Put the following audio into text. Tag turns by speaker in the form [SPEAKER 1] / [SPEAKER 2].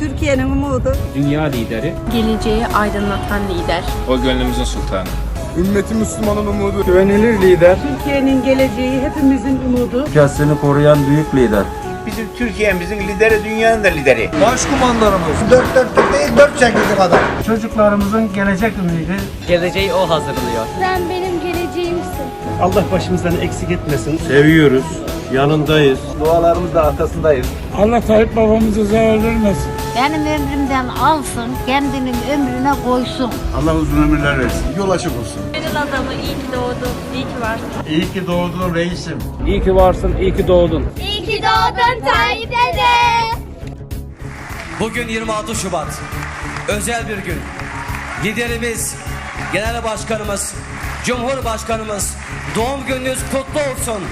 [SPEAKER 1] Türkiye'nin umudu.
[SPEAKER 2] dünya lideri.
[SPEAKER 3] Geleceği aydınlatan lider.
[SPEAKER 4] O gönlümüzün sultanı.
[SPEAKER 5] Ümmeti Müslümanın umudu. Güvenilir lider.
[SPEAKER 1] Türkiye'nin geleceği hepimizin umudu.
[SPEAKER 6] ülkesini koruyan büyük lider.
[SPEAKER 7] Bizim Türkiye'mizin lideri dünyanın da lideri.
[SPEAKER 5] Başkumandanımız.
[SPEAKER 7] Dört dörtlük değil dört çekirdik adam.
[SPEAKER 2] Çocuklarımızın gelecek ümidi. Geleceği o hazırlıyor.
[SPEAKER 8] Sen benim geleceğimsin.
[SPEAKER 2] Allah başımızdan eksik etmesin.
[SPEAKER 6] Seviyoruz, yanındayız.
[SPEAKER 7] Dualarımız da arkasındayız.
[SPEAKER 2] Allah Tayyip babamızı zarar vermesin.
[SPEAKER 8] Benim ömrümden alsın, kendinin ömrüne koysun.
[SPEAKER 6] Allah uzun ömürler versin.
[SPEAKER 5] Yol açık olsun.
[SPEAKER 3] Gönül adamı iyi ki doğdun, iyi ki varsın.
[SPEAKER 6] İyi ki doğdun reisim.
[SPEAKER 2] İyi ki varsın, iyi ki doğdun.
[SPEAKER 8] İyi ki doğdun Tayyip dede.
[SPEAKER 9] Bugün 26 Şubat. Özel bir gün. Liderimiz, Genel Başkanımız, Cumhurbaşkanımız doğum gününüz kutlu olsun.